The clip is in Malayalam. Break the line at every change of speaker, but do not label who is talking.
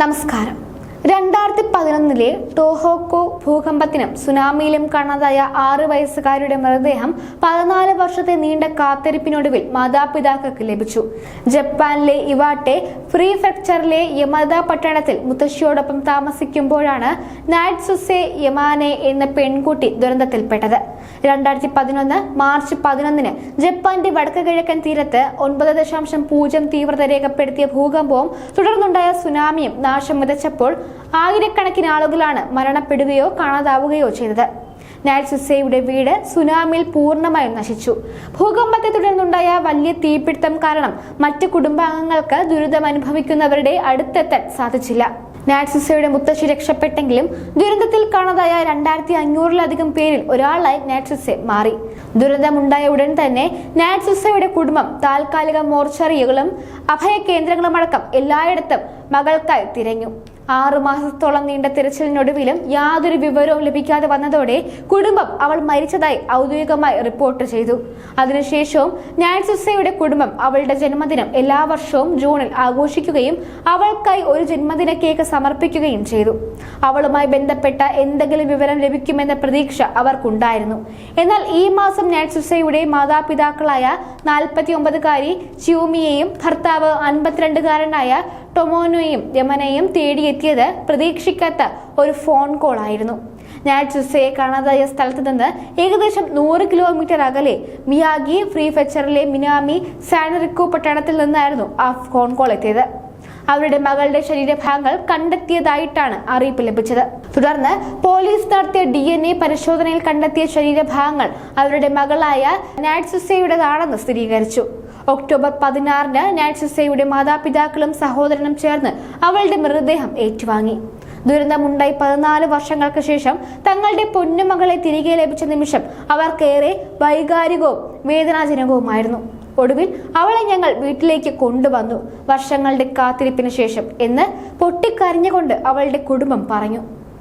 നമസ്കാരം. രണ്ടായിരത്തി പതിനൊന്നിലെ ടോഹോക്കോ ഭൂകമ്പത്തിനും സുനാമിയിലും കാണാതായ ആറ് വയസ്സുകാരുടെ മൃതദേഹം പതിനാല് വർഷത്തെ നീണ്ട കാത്തിരിപ്പിനൊടുവിൽ മാതാപിതാക്കൾക്ക് ലഭിച്ചു. ജപ്പാനിലെ ഇവാട്ടെ പ്രീഫെക്ചറിലെ യമദ പട്ടണത്തിൽ മുത്തശ്ശിയോടൊപ്പം താമസിക്കുമ്പോഴാണ് നാറ്റ്സുസെ യമാനെ എന്ന പെൺകുട്ടി ദുരന്തത്തിൽപ്പെട്ടത്. രണ്ടായിരത്തി പതിനൊന്ന് മാർച്ച് പതിനൊന്നിന് ജപ്പാന്റെ വടക്ക് കിഴക്കൻ തീരത്ത് ഒൻപത് ദശാംശം പൂജ്യം തീവ്രത രേഖപ്പെടുത്തിയ ഭൂകമ്പവും തുടർന്നുണ്ടായ സുനാമിയും നാശം വിതച്ചപ്പോൾ ആയിരക്കണക്കിന് ആളുകളാണ് മരണപ്പെടുകയോ കാണാതാവുകയോ ചെയ്തത്. നാറ്റ്സുസയുടെ വീട് സുനാമിയിൽ പൂർണമായും നശിച്ചു. ഭൂകമ്പത്തെ തുടർന്നുണ്ടായ വലിയ തീപിടുത്തം കാരണം മറ്റ് കുടുംബാംഗങ്ങൾക്ക് ദുരിതം അനുഭവിക്കുന്നവരുടെ അടുത്തെത്താൻ സാധിച്ചില്ല. നാറ്റ്സുസയുടെ മുത്തശ്ശി രക്ഷപ്പെട്ടെങ്കിലും ദുരന്തത്തിൽ കാണാതായ രണ്ടായിരത്തി അഞ്ഞൂറിലധികം പേരിൽ ഒരാളായി നാറ്റ്സുസെ മാറി. ദുരന്തമുണ്ടായ ഉടൻ തന്നെ നാറ്റ്സുസയുടെ കുടുംബം താൽക്കാലിക മോർച്ചറികളും അഭയ കേന്ദ്രങ്ങളുമടക്കം എല്ലായിടത്തും മകൾക്കായി തിരഞ്ഞു. ആറു മാസത്തോളം നീണ്ട തിരച്ചിലിനൊടുവിലും യാതൊരു വിവരവും ലഭിക്കാതെ വന്നതോടെ കുടുംബം അവൾ മരിച്ചതായി ഔദ്യോഗികമായി റിപ്പോർട്ട് ചെയ്തു. അതിനുശേഷവും നാറ്റ്സുസയുടെ കുടുംബം അവളുടെ ജന്മദിനം എല്ലാ വർഷവും ജൂണിൽ ആഘോഷിക്കുകയും അവൾക്കായി ഒരു ജന്മദിന കേക്ക് സമർപ്പിക്കുകയും ചെയ്തു. അവളുമായി ബന്ധപ്പെട്ട എന്തെങ്കിലും വിവരം ലഭിക്കുമെന്ന പ്രതീക്ഷ അവർക്കുണ്ടായിരുന്നു. എന്നാൽ ഈ മാസം നാറ്റ്സുസയുടെ മാതാപിതാക്കളായ നാൽപ്പത്തി ഒമ്പതുകാരി ചിയൂമിയെയും ഭർത്താവ് അൻപത്തിരണ്ടുകാരനായ ടൊമോനോയും യമനെയും തേടിയെത്തിയത് പ്രതീക്ഷിക്കാത്ത ഒരു ഫോൺ കോൾ ആയിരുന്നു. ചുസയെ കാണാതായ സ്ഥലത്ത് നിന്ന് ഏകദേശം നൂറ് കിലോമീറ്റർ അകലെ മിയാഗി ഫ്രീഫെച്ചറിലെ മിനാമി സാനറിക്കോ പട്ടണത്തിൽ നിന്നായിരുന്നു ആ ഫോൺ കോൾ എത്തിയത്. അവരുടെ മകളുടെ ശരീരഭാഗങ്ങൾ കണ്ടെത്തിയതായിട്ടാണ് അറിയിപ്പ് ലഭിച്ചത്. തുടർന്ന് പോലീസ് നടത്തിയ ഡി എൻ എ പരിശോധനയിൽ കണ്ടെത്തിയ ശരീരഭാഗങ്ങൾ അവരുടെ മകളായ നാറ്റ്സുസയുടേതാണെന്ന് സ്ഥിരീകരിച്ചു. ഒക്ടോബർ പതിനാറിന് നാറ്റ്സുസയുടെ മാതാപിതാക്കളും സഹോദരനും ചേർന്ന് അവളുടെ മൃതദേഹം ഏറ്റുവാങ്ങി. ദുരന്തമുണ്ടായി പതിനാല് വർഷങ്ങൾക്ക് ശേഷം തങ്ങളുടെ പൊന്നുമകളെ തിരികെ ലഭിച്ച നിമിഷം അവർക്കേറെ വൈകാരികവും വേദനാജനകവുമായിരുന്നു. ഒടുവിൽ അവളെ ഞങ്ങൾ വീട്ടിലേക്ക് കൊണ്ടുവന്നു. വർഷങ്ങളുടെ കാത്തിരിപ്പിന് ശേഷം എന്ന് പൊട്ടിക്കരഞ്ഞുകൊണ്ട് അവളുടെ കുടുംബം പറഞ്ഞു.